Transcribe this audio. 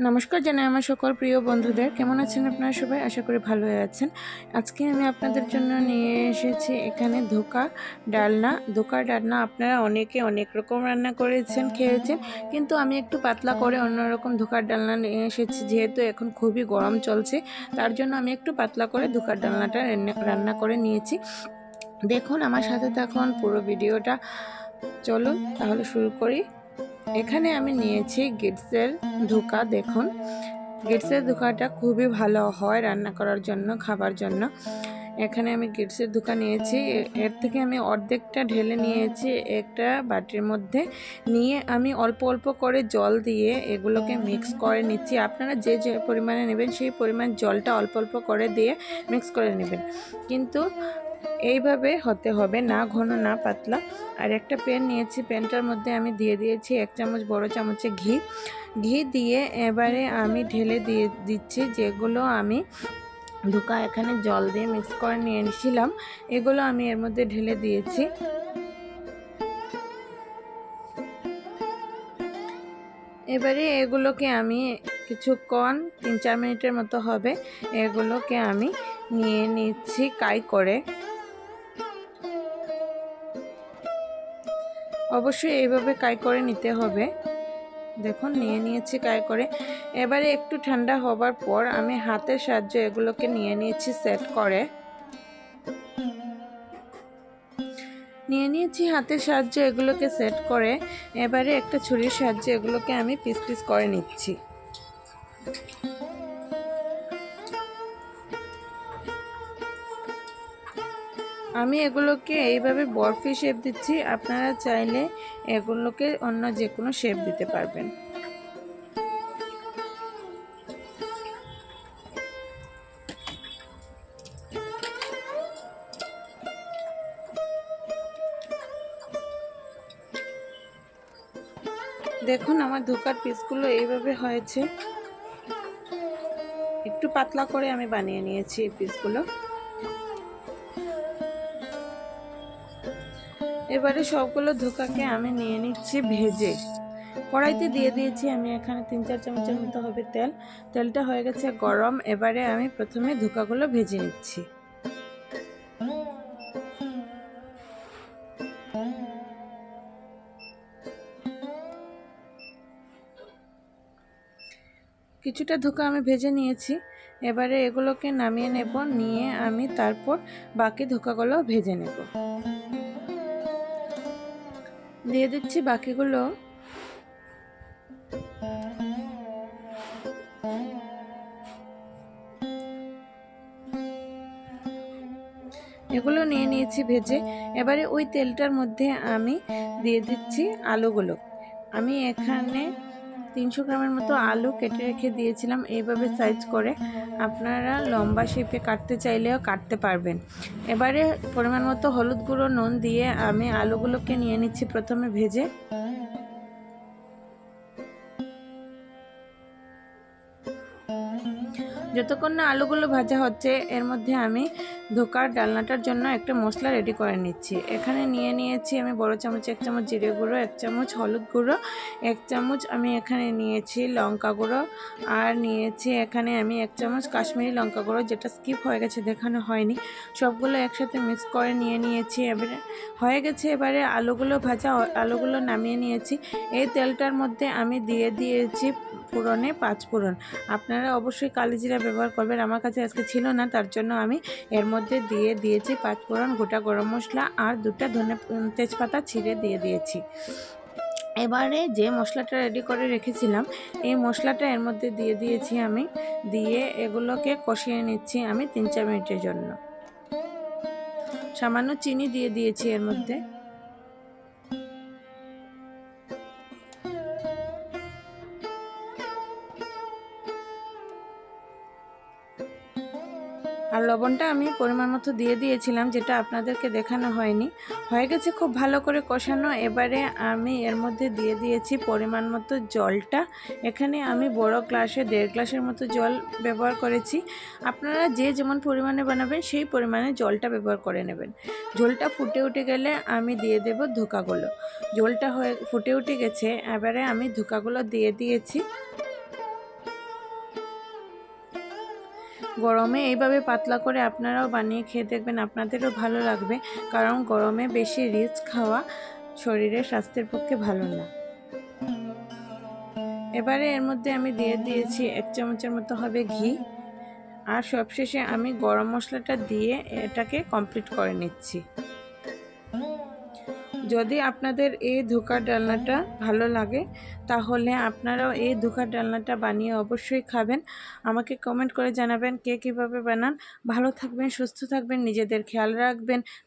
নমস্কার জানাই আমার সকল প্রিয় বন্ধুদের। কেমন আছেন আপনারা সবাই? আশা করি ভালো আছেন। আজকে আমি আপনাদের জন্য নিয়ে এসেছি এখানে ধোকা ডালনা। ধোকা ডালনা আপনারা অনেকে অনেক রকম রান্না করেছেন, খেয়েছেন। কিন্তু আমি একটু পাতলা করে অন্যরকম ধোকার ডালনা নিয়ে এসেছি। যেহেতু এখন খুবই গরম চলছে, তার জন্য আমি একটু পাতলা করে ধোকার ডালনাটা রান্না- করে নিয়েছি। দেখুন, আমার সাথে থাকুন পুরো ভিডিওটা। চলুন, তাহলে শুরু করি। এখানে আমি নিয়েছি গিটসের ধোকা, দেখুন। গিটসের ধোকাটা খুবই ভালো হয় রান্না করার জন্য, খাবার জন্য। এখানে আমি গিটসের ধোকা নিয়েছি। এর থেকে আমি অর্ধেকটা ঢেলে নিয়েছি একটা বাটির মধ্যে। নিয়ে আমি অল্প অল্প করে জল দিয়ে এগুলোকে মিক্স করে নিচ্ছি। আপনারা যে যে পরিমাণে নেবেন, সেই পরিমাণ জলটা অল্প অল্প করে দিয়ে মিক্স করে নেবেন। কিন্তু এইভাবে হতে হবে। না ঘন, না পাতলা। আর একটা প্যান নিয়েছি। প্যানটার মধ্যে আমি দিয়ে দিয়েছি এক চামচ বড় চামচে ঘি। ঘি দিয়ে এবারে আমি ঢেলে দিয়ে দিচ্ছি যেগুলো আমি ধোকা এখানে জল দিয়ে মিক্স করে নিয়ে নিয়েছিলাম। এগুলো আমি এর মধ্যে ঢেলে দিয়েছি। এবারে এগুলোকে আমি কিছুক্ষণ তিন চার মিনিটের মতো হবে। এগুলোকে আমি নিয়ে নিচ্ছি কাই করে। অবশ্যই এইভাবে কাই করে নিতে হবে। দেখুন, নিয়ে নিয়েছি কাই করে। এবারে একটু ঠান্ডা হবার পর আমি হাতের সাহায্যে এগুলোকে নিয়ে নিয়েছি সেট করে। নিয়ে নিয়েছি হাতের সাহায্যে এগুলোকে সেট করে। এবারে একটা ছুরির সাহায্যে এগুলোকে আমি পিস পিস করে নিচ্ছি। আমি এগুলোকে এইভাবে বরফি শেপ দিচ্ছি। আপনারা চাইলে এগুলোকে অন্য যে কোনো শেপ দিতে পারবেন। দেখুন, আমার ধোকার পিসগুলো এইভাবে হয়েছে। একটু পাতলা করে আমি বানিয়ে নিয়েছি এই পিসগুলো এবারে সবগুলো ধোকাকে আমি নিয়ে নিচ্ছি ভেজে। কড়াইতে দিয়ে দিয়েছি আমি এখানে তিন চার চামচের মতো হবে তেল। তেলটা হয়ে গেছে গরম, এবারে আমি প্রথমে ধোকাগুলো ভেজে নিচ্ছি। কিছুটা ধোকা আমি ভেজে নিয়েছি। এবারে এগুলোকে নামিয়ে নেব, নিয়ে আমি তারপর বাকি ধোকাগুলো ভেজে নেব। দিয়ে দিচ্ছি বাকিগুলো। এগুলো নিয়ে নিয়েছি ভেজে। এবারে ওই তেলটার মধ্যে আমি দিয়ে দিচ্ছি আলুগুলো। আমি এখানে তিনশো গ্রামের মতো আলু কেটে রেখে দিয়েছিলাম। এইভাবে সাইজ করে আপনারা লম্বা শেপে কাটতে চাইলেও কাটতে পারবেন। এবারে পরিমাণ মতো হলুদ গুঁড়ো, নুন দিয়ে আমি আলুগুলোকে নিয়ে নিচ্ছি প্রথমে ভেজে। যতক্ষণ না আলুগুলো ভাজা হচ্ছে, এর মধ্যে আমি ধোকার ডালনাটার জন্য একটা মশলা রেডি করে নিচ্ছি। এখানে নিয়ে নিয়েছি আমি বড় চামচ, এক চামচ জিরে গুঁড়ো, এক চামচ হলুদ গুঁড়ো, এক চামচ আমি এখানে নিয়েছি লঙ্কা গুঁড়ো, আর নিয়েছি এখানে আমি এক চামচ কাশ্মীরি লঙ্কা গুঁড়ো, যেটা স্কিপ হয়ে গেছে, দেখানো হয়নি। সবগুলো একসাথে মিক্স করে নিয়ে নিয়েছি। এবারে হয়ে গেছে এবারে আলুগুলো ভাজা, আলুগুলো নামিয়ে নিয়েছি। এই তেলটার মধ্যে আমি দিয়ে দিয়েছি ফোড়নে পাঁচ ফোড়ন। আপনারা অবশ্যই কালিজিরা ব্যবহার করবেন, আমার কাছে আজকে ছিল না, তার জন্য আমি এর মধ্যে দিয়ে দিয়েছি পাঁচফোড়ন গোটা গরম মশলা আর দুটা ধনে তেজপাতা ছিঁড়ে দিয়ে দিয়েছি। এবারে যে মশলাটা রেডি করে রেখেছিলাম, এই মশলাটা এর মধ্যে দিয়ে দিয়েছি আমি। দিয়ে এগুলোকে কষিয়ে নিচ্ছি আমি তিন চার মিনিটের জন্য। সামান্য চিনি দিয়ে দিয়েছি এর মধ্যে। আর লবণটা আমি পরিমাণ মতো দিয়ে দিয়েছিলাম, যেটা আপনাদেরকে দেখানো হয়নি। হয়ে গেছে খুব ভালো করে কষানো। এবারে আমি এর মধ্যে দিয়ে দিয়েছি পরিমাণ মতো জলটা। এখানে আমি বড় গ্লাসে, দেড় গ্লাসের মতো জল ব্যবহার করেছি। আপনারা যে যেমন পরিমাণে বানাবেন, সেই পরিমাণে জলটা ব্যবহার করে নেবেন। ঝোলটা ফুটে উঠে গেলে আমি দিয়ে দেব ধোকাগুলো। ঝোলটা হয়ে, ফুটে উঠে গেছে। এবারে আমি ধোকাগুলো দিয়ে দিয়েছি। গরমে এইভাবে পাতলা করে আপনারাও বানিয়ে খেয়ে দেখবেন, আপনাদেরও ভালো লাগবে। কারণ গরমে বেশি রিচ খাওয়া শরীরের স্বাস্থ্যের পক্ষে ভালো না। এবারে এর মধ্যে আমি দিয়ে দিয়েছি এক চামচের মতো হবে ঘি। আর সবশেষে আমি গরম মশলাটা দিয়ে এটাকে কমপ্লিট করে নিচ্ছি। যদি আপনাদের এই ধোকার ডালনাটা ভালো লাগে, তাহলে আপনারাও এই ধোকার ডালনাটা বানিয়ে অবশ্যই খাবেন। আমাকে কমেন্ট করে জানাবেন কে কীভাবে বানান। ভালো থাকবেন, সুস্থ থাকবেন, নিজেদের খেয়াল রাখবেন।